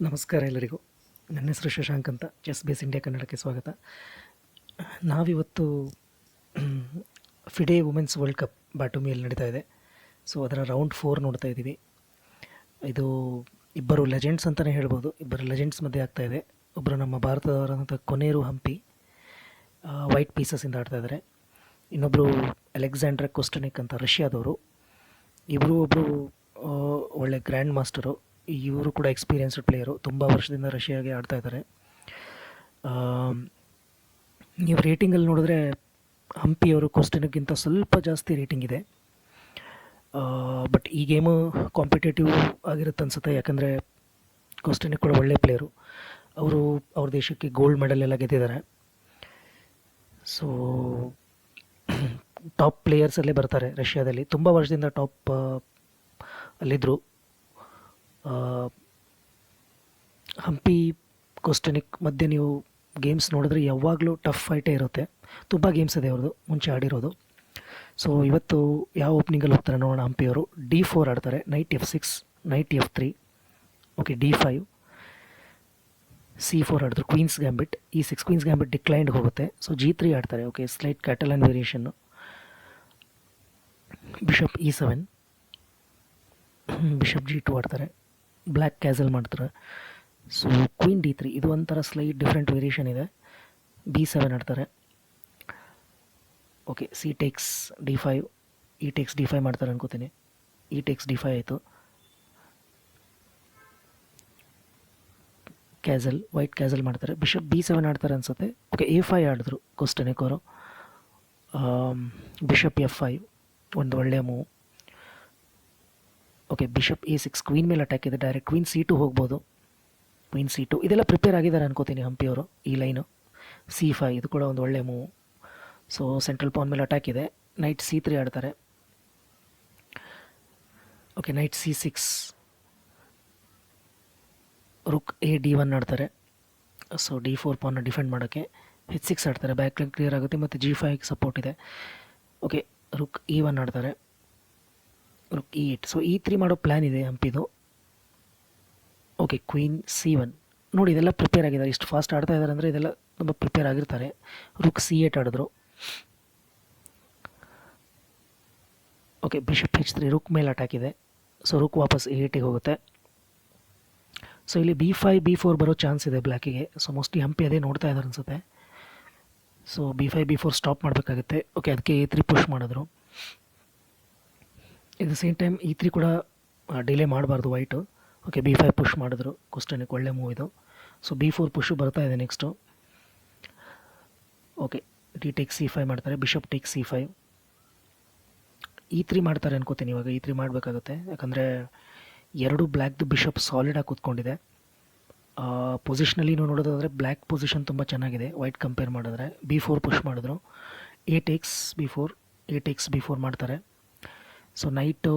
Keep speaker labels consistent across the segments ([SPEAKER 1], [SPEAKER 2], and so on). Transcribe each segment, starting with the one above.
[SPEAKER 1] ನಮಸ್ಕಾರ ಎಲ್ಲರಿಗೂ. ನನ್ನ ಹೆಸರು ಶಶಾಂಕ್ ಅಂತ. ಚೆಸ್ ಬೇಸ್ ಇಂಡಿಯಾ ಕನ್ನಡಕ್ಕೆ ಸ್ವಾಗತ. ನಾವಿವತ್ತು ಫಿಡೆ ವುಮೆನ್ಸ್ ವರ್ಲ್ಡ್ ಕಪ್ ಬಾಟುಮಿಯಲ್ಲಿ ನಡೀತಾ ಇದೆ. ಸೊ ಅದರ ರೌಂಡ್ ಫೋರ್ ನೋಡ್ತಾ ಇದ್ದೀವಿ. ಇದು ಇಬ್ಬರು ಲೆಜೆಂಡ್ಸ್ ಅಂತಲೇ ಹೇಳ್ಬೋದು. ಇಬ್ಬರು ಲೆಜೆಂಡ್ಸ್ ಮಧ್ಯೆ ಆಗ್ತಾ ಇದೆ. ಒಬ್ಬರು ನಮ್ಮ ಭಾರತದವರಾದಂಥ ಕೊನೇರು ಹಂಪಿ ವೈಟ್ ಪೀಸಸಿಂದ ಆಡ್ತಾ ಇದ್ದಾರೆ ಇನ್ನೊಬ್ಬರು ಅಲೆಕ್ಸಾಂಡ್ರ ಕೊಸ್ಟನಿಕ್ ಅಂತ ರಷ್ಯಾದವರು. ಇಬ್ಬರು ಒಬ್ಬರು ಒಳ್ಳೆ ಗ್ರ್ಯಾಂಡ್ ಮಾಸ್ಟರು ಇವರು ಕೂಡ ಎಕ್ಸ್ಪೀರಿಯನ್ಸ್ಡ್ ಪ್ಲೇಯರು ತುಂಬ ವರ್ಷದಿಂದ ರಷ್ಯಾಗೆ ಆಡ್ತಾ ಇದ್ದಾರೆ. ನೀವು ರೇಟಿಂಗಲ್ಲಿ ನೋಡಿದ್ರೆ ಹಂಪಿಯವರು ಕೊಸ್ಟಿನಕ್ಕಿಂತ ಸ್ವಲ್ಪ ಜಾಸ್ತಿ ರೇಟಿಂಗ್ ಇದೆ. ಬಟ್ ಈ ಗೇಮು ಕಾಂಪಿಟೇಟಿವ್ ಆಗಿರುತ್ತೆ ಅನ್ಸುತ್ತೆ, ಯಾಕಂದರೆ ಕೊಸ್ಟಿನಕ್ ಕೂಡ ಒಳ್ಳೆ ಪ್ಲೇಯರು ಅವರು ಅವ್ರ ದೇಶಕ್ಕೆ ಗೋಲ್ಡ್ ಮೆಡಲ್ ಎಲ್ಲ ಗೆದ್ದಿದ್ದಾರೆ. ಸೊ ಟಾಪ್ ಪ್ಲೇಯರ್ಸಲ್ಲೇ ಬರ್ತಾರೆ ರಷ್ಯಾದಲ್ಲಿ. ತುಂಬ ವರ್ಷದಿಂದ ಟಾಪ್ ಅಲ್ಲಿದ್ದರು ಹಂಪಿ ಕೊಸ್ಟನಿಕ್ ಮಧ್ಯೆ ನೀವು ಗೇಮ್ಸ್ ನೋಡಿದ್ರೆ ಯಾವಾಗಲೂ ಟಫ್ ಫೈಟೇ ಇರುತ್ತೆ. ತುಂಬ ಗೇಮ್ಸ್ ಇದೆ ಅವ್ರದ್ದು, ಮುಂಚೆ ಆಡಿರೋದು. ಸೊ ಇವತ್ತು ಯಾವ ಓಪ್ನಿಂಗಲ್ಲಿ ಹೋಗ್ತಾರೆ ನೋಡೋಣ ಹಂಪಿಯವರು. ಡಿ ಫೋರ್ ಆಡ್ತಾರೆ knight F six knight F three okay D five C four ಆಡಿದ್ರು queen's gambit E six queen's gambit declined ಹೋಗುತ್ತೆ. ಸೊ ಜಿ ತ್ರೀ ಆಡ್ತಾರೆ okay slight Catalan variation bishop E seven bishop G two ಆಡ್ತಾರೆ. Black castle ಮಾಡ್ತಾರೆ. So queen D three ಇದು ಒಂಥರ slight different variation ಇದೆ. B seven ಆಡ್ತಾರೆ. Okay C takes D five E takes D five ಮಾಡ್ತಾರೆ ಅನ್ಕೋತೀನಿ. E takes D five ಆಯಿತು. Castle white castle ಮಾಡ್ತಾರೆ. ಬಿಷಪ್ ಬಿ ಸೆವೆನ್ ಆಡ್ತಾರೆ ಅನ್ಸುತ್ತೆ. ಓಕೆ ಎ ಫೈ ಆಡಿದ್ರು ಅವರು ಬಿಷಪ್ ಎಫ್ ಫೈವ್ ಒಂದು ಒಳ್ಳೆಯ move okay bishop A six queen ಮೇಲೆ ಅಟ್ಯಾಕ್ ಇದೆ ಡೈರೆಕ್ಟ್ ಕ್ವೀನ್ ಸಿ ಟು ಹೋಗ್ಬೋದು. ಕ್ವೀನ್ ಸಿ ಟು ಇದೆಲ್ಲ ಪ್ರಿಪೇರ್ ಆಗಿದ್ದಾರೆ ಅನ್ಕೋತೀನಿ ಹಂಪಿಯವರು ಈ ಲೈನು ಸಿ ಫೈ ಇದು ಕೂಡ ಒಂದು ಒಳ್ಳೆ ಮೂವ್ ಸೊ ಸೆಂಟ್ರಲ್ ಪಾನ್ ಮೇಲೆ ಅಟ್ಯಾಕ್ ಇದೆ. ನೈಟ್ ಸಿ ತ್ರೀ ಆಡ್ತಾರೆ. Okay knight C six rook A D one ಆಡ್ತಾರೆ. ಸೊ ಡಿ ಫೋರ್ ಪಾನ್ನ ಡಿಫೆಂಡ್ ಮಾಡೋಕ್ಕೆ ಹೆಚ್ ಸಿಕ್ಸ್ ಆಡ್ತಾರೆ. ಬ್ಯಾಕ್ ಲೈನ್ ಕ್ಲಿಯರ್ ಆಗುತ್ತೆ ಮತ್ತು ಜಿ ಫೈವ್ಗೆ ಸಪೋರ್ಟ್ ಇದೆ. ಓಕೆ ರುಕ್ ಇ ಒನ್ ಆಡ್ತಾರೆ. Rook E eight so E three ಮಾಡೋ ಪ್ಲ್ಯಾನ್ ಇದೆ, ಹಂಪಿದು. ಓಕೆ ಕ್ವೀನ್ ಸಿ ಒನ್ ನೋಡಿ, ಇದೆಲ್ಲ ಪ್ರಿಪೇರ್ ಆಗಿದ್ದಾರೆ. ಇಷ್ಟು ಫಾಸ್ಟ್ ಆಡ್ತಾ ಇದ್ದಾರೆ ಅಂದರೆ ಇದೆಲ್ಲ ತುಂಬ ಪ್ರಿಪೇರ್ ಆಗಿರ್ತಾರೆ. ರುಕ್ ಸಿ ಏಟ್ ಆಡಿದ್ರು. Okay bishop H three rook ಮೇಲೆ ಅಟ್ಯಾಕ್ ಇದೆ. ಸೊ ರುಕ್ ವಾಪಸ್ ಎ ಏಟಿಗೆ ಹೋಗುತ್ತೆ. ಸೊ ಇಲ್ಲಿ ಬಿ ಫೈ ಬಿ ಫೋರ್ ಬರೋ ಚಾನ್ಸ್ ಇದೆ ಬ್ಲ್ಯಾಕಿಗೆ ಸೊ ಮೋಸ್ಟ್ಲಿ ಹಂಪಿ ಅದೇ ನೋಡ್ತಾ ಇದ್ದಾರೆ ಅನ್ಸುತ್ತೆ. So B five B four stop ಮಾಡಬೇಕಾಗುತ್ತೆ. ಓಕೆ ಅದಕ್ಕೆ ಎ ತ್ರೀ ಪುಷ್ ಮಾಡಿದ್ರು. It the same time E three ಕೂಡ ಡಿಲೇ ಮಾಡಬಾರ್ದು white okay B five push ಮಾಡಿದ್ರು. ಕ್ವಶನಿಗೆ ಒಳ್ಳೆ ಮೂವ್ ಇದು. ಸೊ ಬಿ ಫೋರ್ ಪುಷು ಬರ್ತಾ ಇದೆ next okay D takes C five ಮಾಡ್ತಾರೆ. Bishop takes C five E three ಮಾಡ್ತಾರೆ ಅನ್ಕೋತೀನಿ ಇವಾಗ. ಈ ತ್ರೀ ಮಾಡಬೇಕಾಗುತ್ತೆ. ಯಾಕಂದರೆ, ಎರಡು ಬ್ಲ್ಯಾಕ್ದು ಬಿಷಪ್ ಸಾಲಿಡಾಗಿ ಕೂತ್ಕೊಂಡಿದೆ. ಪೊಸಿಷನಲ್ಲಿ ನೀವು ನೋಡೋದಾದರೆ ಬ್ಲ್ಯಾಕ್ ಪೊಸಿಷನ್ ತುಂಬ ಚೆನ್ನಾಗಿದೆ. ವೈಟ್ ಕಂಪೇರ್ ಮಾಡಿದ್ರೆ. ಬಿ ಫೋರ್ ಪುಷ್ ಮಾಡಿದ್ರು. A takes B four A takes B four ಮಾಡ್ತಾರೆ. ಸೊ ನೈಟು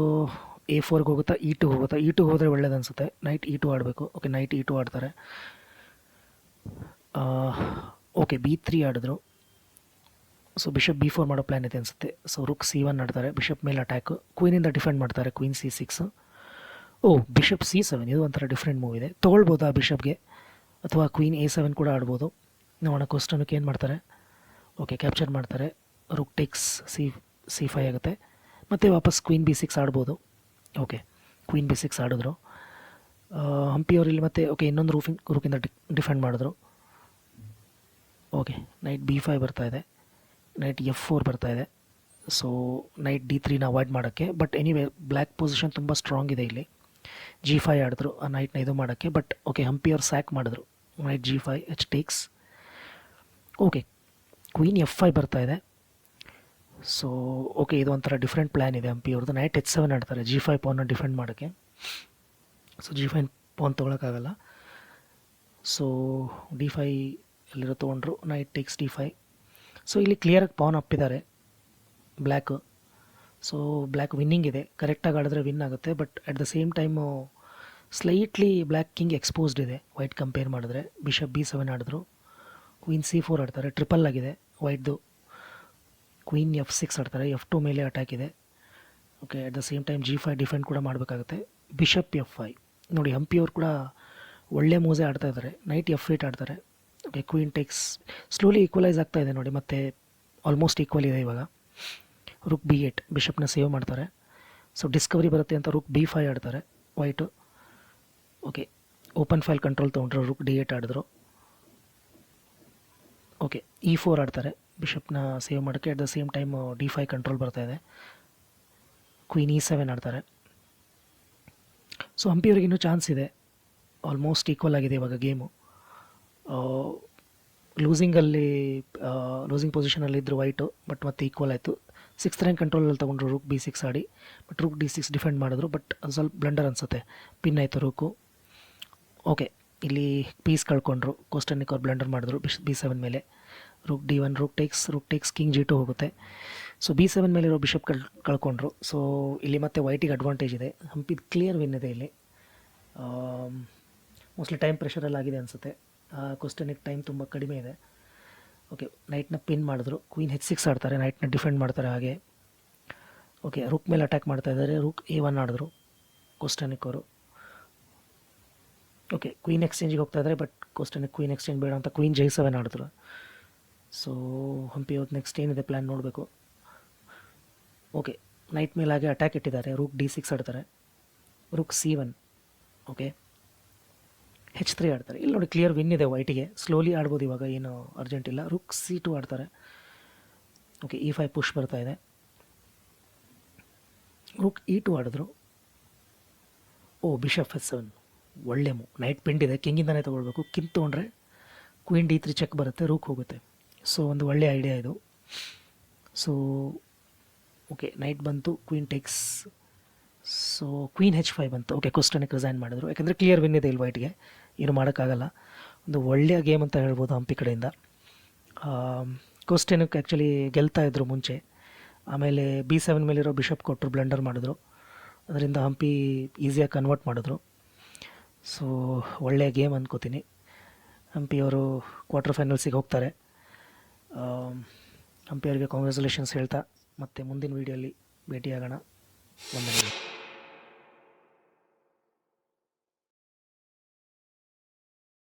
[SPEAKER 1] ಎ ಫೋರ್ಗೆ ಹೋಗುತ್ತಾ ಇ ಟು ಹೋಗುತ್ತಾ ಇ ಟು ಹೋದರೆ ಒಳ್ಳೇದು ಅನಿಸುತ್ತೆ. ನೈಟ್ ಇ ಟು ಆಡಬೇಕು. ಓಕೆ ನೈಟ್ ಇ ಟು ಆಡ್ತಾರೆ. ಓಕೆ ಬಿ ತ್ರೀ ಆಡಿದ್ರು. ಸೊ ಬಿಷಪ್ ಬಿ ಫೋರ್ ಮಾಡೋ ಪ್ಲ್ಯಾನ್ ಇದೆ ಅನಿಸುತ್ತೆ. ಸೊ ರುಕ್ ಸಿ ಒನ್ ಆಡ್ತಾರೆ. ಬಿಷಪ್ ಮೇಲೆ ಅಟ್ಯಾಕು ಕ್ವೀನಿಂದ ಡಿಫೆಂಡ್ ಮಾಡ್ತಾರೆ. Queen C six oh bishop C seven ಇದು ಒಂಥರ ಡಿಫ್ರೆಂಟ್ ಮೂವ್ ಇದೆ. ತೊಗೊಳ್ಬೋದು ಆ ಬಿಷಪ್ಗೆ ಅಥವಾ ಕ್ವೀನ್ ಎ ಸೆವೆನ್ ಕೂಡ ಆಡ್ಬೋದು. ನೋಡೋಣ ಕ್ವಸ್ಟನ್ಗೆ ಏನು ಮಾಡ್ತಾರೆ? ಓಕೆ ಕ್ಯಾಪ್ಚರ್ ಮಾಡ್ತಾರೆ. Rook takes c c five ಆಗುತ್ತೆ. ಮತ್ತು ವಾಪಸ್ ಕ್ವೀನ್ ಬಿ ಸಿಕ್ಸ್ ಆಡ್ಬೋದು. ಓಕೆ ಕ್ವೀನ್ ಬಿ ಸಿಕ್ಸ್ ಆಡಿದ್ರು. ಹಂಪಿಯವರು ಇಲ್ಲಿ ಮತ್ತೆ ಓಕೆ ಇನ್ನೊಂದು ರೂಫಿಂಗ್ ರೂಕಿಂದ ಡಿಫೆಂಡ್ ಮಾಡಿದ್ರು. ಓಕೆ ನೈಟ್ ಬಿ ಫೈವ್ ಬರ್ತಾ ಇದೆ. ನೈಟ್ ಎಫ್ ಫೋರ್ ಬರ್ತಾ ಇದೆ. ಸೊ ನೈಟ್ ಡಿ ತ್ರೀನ ಅವಾಯ್ಡ್ ಮಾಡೋಕ್ಕೆ. ಬಟ್ ಎನಿವೇ ಬ್ಲ್ಯಾಕ್ ಪೊಸಿಷನ್ ತುಂಬ ಸ್ಟ್ರಾಂಗ್ ಇದೆ ಇಲ್ಲಿ. ಜಿ ಫೈ ಆಡಿದ್ರು. ಆ ನೈಟ್ನ ಇದು ಮಾಡೋಕ್ಕೆ. ಬಟ್ ಓಕೆ ಹಂಪಿಯವ್ರು ಸ್ಯಾಕ್ ಮಾಡಿದ್ರು. Knight G five h takes okay queen f five ಬರ್ತಾಯಿದೆ ಸೊ ಓಕೆ ಇದು ಒಂಥರ ಡಿಫ್ರೆಂಟ್ ಪ್ಲ್ಯಾನ್ ಇದೆ ಹಂಪಿ ಅವ್ರದ್ದು. ನೈಟ್ ಎಚ್ ಸೆವೆನ್ ಆಡ್ತಾರೆ. ಜಿ ಫೈವ್ ಪೋನ್ನ ಡಿಫೆಂಡ್ ಮಾಡೋಕ್ಕೆ. ಸೊ ಜಿ ಫೈ ಪೋನ್ ತೊಗೊಳಕ್ಕಾಗಲ್ಲ. ಸೊ ಡಿ ಫೈ ಎಲ್ಲಿರೋ ತೊಗೊಂಡ್ರು? Knight takes D five so ಇಲ್ಲಿ ಕ್ಲಿಯರಾಗಿ ಪಾನ್ ಅಪ್ಪಿದ್ದಾರೆ. ಬ್ಲ್ಯಾಕು ಸೊ ಬ್ಲ್ಯಾಕ್ ವಿನ್ನಿಂಗ್ ಇದೆ. ಕರೆಕ್ಟಾಗಿ ಆಡಿದ್ರೆ ವಿನ್ ಆಗುತ್ತೆ. But at the same time slightly black king exposed ಇದೆ. ವೈಟ್ ಕಂಪೇರ್ ಮಾಡಿದ್ರೆ. ಬಿಷಪ್ ಬಿ ಸೆವೆನ್ ಆಡಿದ್ರು. ಕ್ವೀನ್ ಸಿ ಫೋರ್ ಆಡ್ತಾರೆ. ಟ್ರಿಪಲ್ ಆಗಿದೆ. ವೈಟ್ದು ಕ್ವೀನ್ ಎಫ್ ಸಿಕ್ಸ್ ಆಡ್ತಾರೆ ಎಫ್ ಟು ಮೇಲೆ ಅಟ್ಯಾಕ್ ಇದೆ okay at the same time G five defend ಕೂಡ ಮಾಡಬೇಕಾಗುತ್ತೆ. ಬಿಷಪ್ ಎಫ್ ಫೈ ನೋಡಿ ಹಂಪಿಯವ್ರು ಕೂಡ ಒಳ್ಳೆ ಮೂಸೆ ಆಡ್ತಾ ಇದ್ದಾರೆ ನೈಟ್ ಎಫ್ ಏಟ್ ಆಡ್ತಾರೆ. Okay queen takes slowly equalise ಆಗ್ತಾ ಇದೆ ನೋಡಿ, ಮತ್ತೆ ಆಲ್ಮೋಸ್ಟ್ ಈಕ್ವಲ್ ಇದೆ ಇವಾಗ. ರುಕ್ ಬಿ ಏಟ್ ಬಿಷಪ್ನ ಸೇವ್ ಮಾಡ್ತಾರೆ. ಸೊ ಡಿಸ್ಕವರಿ ಬರುತ್ತೆ ಅಂತ ರುಕ್ ಬಿ ಫೈ ಆಡ್ತಾರೆ white okay open file control ತೊಗೊಂಡ್ರು ರುಕ್ ಡಿ ಏಟ್ ಆಡಿದ್ರು. ಓಕೆ ಇ ಫೋರ್ ಆಡ್ತಾರೆ. ಬಿಷಪ್ನ ಸೇವ್ ಮಾಡೋಕ್ಕೆ at the same time D five control ಬರ್ತಾ ಇದೆ. ಕ್ವೀನ್ ಇ ಸೆವೆನ್ ಆಡ್ತಾರೆ. ಸೊ ಹಂಪಿಯವ್ರಿಗೆ ಇನ್ನೂ ಚಾನ್ಸ್ ಇದೆ. ಆಲ್ಮೋಸ್ಟ್ ಈಕ್ವಲ್ ಆಗಿದೆ ಇವಾಗ ಗೇಮು ಲೂಸಿಂಗಲ್ಲಿ ಲೂಸಿಂಗ್ ಪೊಸಿಷನಲ್ಲಿ ಇದ್ದರು ವೈಟು ಬಟ್ ಮತ್ತೆ ಈಕ್ವಲ್ ಆಯಿತು. ಸಿಕ್ಸ್ ರ್ಯಾಂಕ್ ಕಂಟ್ರೋಲಲ್ಲಿ ತೊಗೊಂಡ್ರು ರೂಕ್ ಬಿ ಸಿಕ್ಸ್ ಆಡಿ but rook D six defend ಮಾಡಿದ್ರು ಬಟ್ ಅದು ಸ್ವಲ್ಪ ಬ್ಲಂಡರ್ ಅನಿಸುತ್ತೆ. ಪಿನ್ ಆಯಿತು ರೂಕು ಓಕೆ ಇಲ್ಲಿ ಪೀಸ್ ಕಳ್ಕೊಂಡ್ರು. ಕೋಸ್ಟನಿಕ್ ಅವ್ರು ಬ್ಲಂಡರ್ ಮಾಡಿದ್ರು ಬಿ ಸೆವೆನ್ ಮೇಲೆ. Rook D one rook takes rook takes king G two ಹೋಗುತ್ತೆ. ಸೊ ಬಿ ಸೆವೆನ್ ಮೇಲಿರೋ ಬಿಷಪ್ ಕಳ್, ಕಳ್ಕೊಂಡ್ರು. ಸೊ ಇಲ್ಲಿ ಮತ್ತೆ ವೈಟಿಗೆ ಅಡ್ವಾಂಟೇಜ್ ಇದೆ. ಹಂಪಿದ ಕ್ಲಿಯರ್ ವಿನ್ ಇದೆ ಇಲ್ಲಿ. ಮೋಸ್ಟ್ಲಿ ಟೈಮ್ ಪ್ರೆಷರಲ್ಲಿ ಆಗಿದೆ ಅನಿಸುತ್ತೆ. ಕ್ವಶನಿಗೆ ಟೈಮ್ ತುಂಬ ಕಡಿಮೆ ಇದೆ. ಓಕೆ ನೈಟ್ನ ಪಿನ್ ಮಾಡಿದ್ರು. ಕ್ವೀನ್ ಹೆಚ್ ಸಿಕ್ಸ್ ಆಡ್ತಾರೆ ನೈಟ್ನ ಡಿಫೆಂಡ್ ಮಾಡ್ತಾರೆ ಹಾಗೆ. ಓಕೆ ರುಕ್ ಮೇಲೆ ಅಟ್ಯಾಕ್ ಮಾಡ್ತಾ ಇದ್ದಾರೆ. ರುಕ್ ಎ ಒನ್ ಆಡಿದ್ರು. ಕೋಸ್ಟನಿಕ್ ಅವರು. ಓಕೆ ಕ್ವೀನ್ ಎಕ್ಸ್ಚೇಂಜಿಗೆ ಹೋಗ್ತಾ ಇದ್ದಾರೆ ಬಟ್ ಕೋಸ್ಟನ್ಗೆ ಕ್ವೀನ್ ಎಕ್ಸ್ಚೇಂಜ್ ಬೇಡ ಅಂತ ಕ್ವೀನ್ ಜೈ ಸೆವೆನ್ ಆಡಿದ್ರು ಸೊ ಹಂಪಿ ಅವ್ರದ್ದು ನೆಕ್ಸ್ಟ್ ಏನಿದೆ ಪ್ಲ್ಯಾನ್ ನೋಡಬೇಕು. ಓಕೆ ನೈಟ್ ಮೇಲೆ ಹಾಗೆ ಅಟ್ಯಾಕ್ ಇಟ್ಟಿದ್ದಾರೆ. ರೂಕ್ ಡಿ ಸಿಕ್ಸ್ ಆಡ್ತಾರೆ. Rook C one okay H three ಆಡ್ತಾರೆ. ಇಲ್ಲಿ ನೋಡಿ ಕ್ಲಿಯರ್ ವಿನ್ ಇದೆ ವೈಟಿಗೆ ಸ್ಲೋಲಿ ಆಡ್ಬೋದು ಇವಾಗ, ಏನು ಅರ್ಜೆಂಟ್ ಇಲ್ಲ. ರುಕ್ ಸಿ ಟು ಆಡ್ತಾರೆ. ಓಕೆ ಇ ಫೈವ್ ಪುಷ್ ಬರ್ತಾ ಇದೆ. ರುಕ್ ಇ ಟು ಆಡಿದ್ರು. ಓ ಬಿಷಪ್ ಎಸ್ ಸೆವೆನ್ ಒಳ್ಳೆ ಮೂ ನೈಟ್ ಪಿಂಡ್ ಇದೆ. ಕಿಂಗಿಂದನೇ ತೊಗೊಳ್ಬೇಕು. ಕಿಂಗ್ ತೊಗೊಂಡ್ರೆ ಕ್ವೀನ್ ಡಿ ತ್ರೀ ಚೆಕ್ ಬರುತ್ತೆ ರೂಕ್ ಹೋಗುತ್ತೆ. ಸೊ ಒಂದು ಒಳ್ಳೆ ಐಡಿಯಾ ಇದು. ಸೊ ಓಕೆ ನೈಟ್ ಬಂತು queen takes so queen H five ಬಂತು. ಓಕೆ ಕ್ವಸ್ಟನಿಗೆ ರಿಸೈನ್ ಮಾಡಿದ್ರು. ಯಾಕಂದರೆ ಕ್ಲಿಯರ್ ವಿನ್ ಇದೆ ಇಲ್ಲಿ ವೈಟ್ಗೆ ಏನು ಮಾಡೋಕ್ಕಾಗಲ್ಲ. ಒಂದು ಒಳ್ಳೆಯ ಗೇಮ್ ಅಂತ ಹೇಳ್ಬೋದು ಹಂಪಿ ಕಡೆಯಿಂದ. ಕ್ವಸ್ಟನಿಗೆ ಆ್ಯಕ್ಚುಲಿ ಗೆಲ್ತಾ ಇದ್ರು ಮುಂಚೆ. ಆಮೇಲೆ ಬಿ ಸೆವೆನ್ ಮೇಲಿರೋ ಬಿಷಪ್ ಕೊಟ್ಟರು ಬ್ಲೆಂಡರ್ ಮಾಡಿದ್ರು. ಅದರಿಂದ ಹಂಪಿ ಈಸಿಯಾಗಿ ಕನ್ವರ್ಟ್ ಮಾಡಿದ್ರು. ಸೊ ಒಳ್ಳೆಯ ಗೇಮ್ ಅಂದ್ಕೋತೀನಿ ಹಂಪಿಯವರು ಕ್ವಾರ್ಟರ್ ಫೈನಲ್ಸಿಗೆ ಹೋಗ್ತಾರೆ. ಹಂಪಿಯವರಿಗೆ ಕಾಂಗ್ರ್ಯಾಚುಲೇಷನ್ಸ್ ಹೇಳ್ತಾ, ಮತ್ತೆ ಮುಂದಿನ ವೀಡಿಯೋಲಿ ಭೇಟಿಯಾಗೋಣ. ವಂದನೆಗಳು.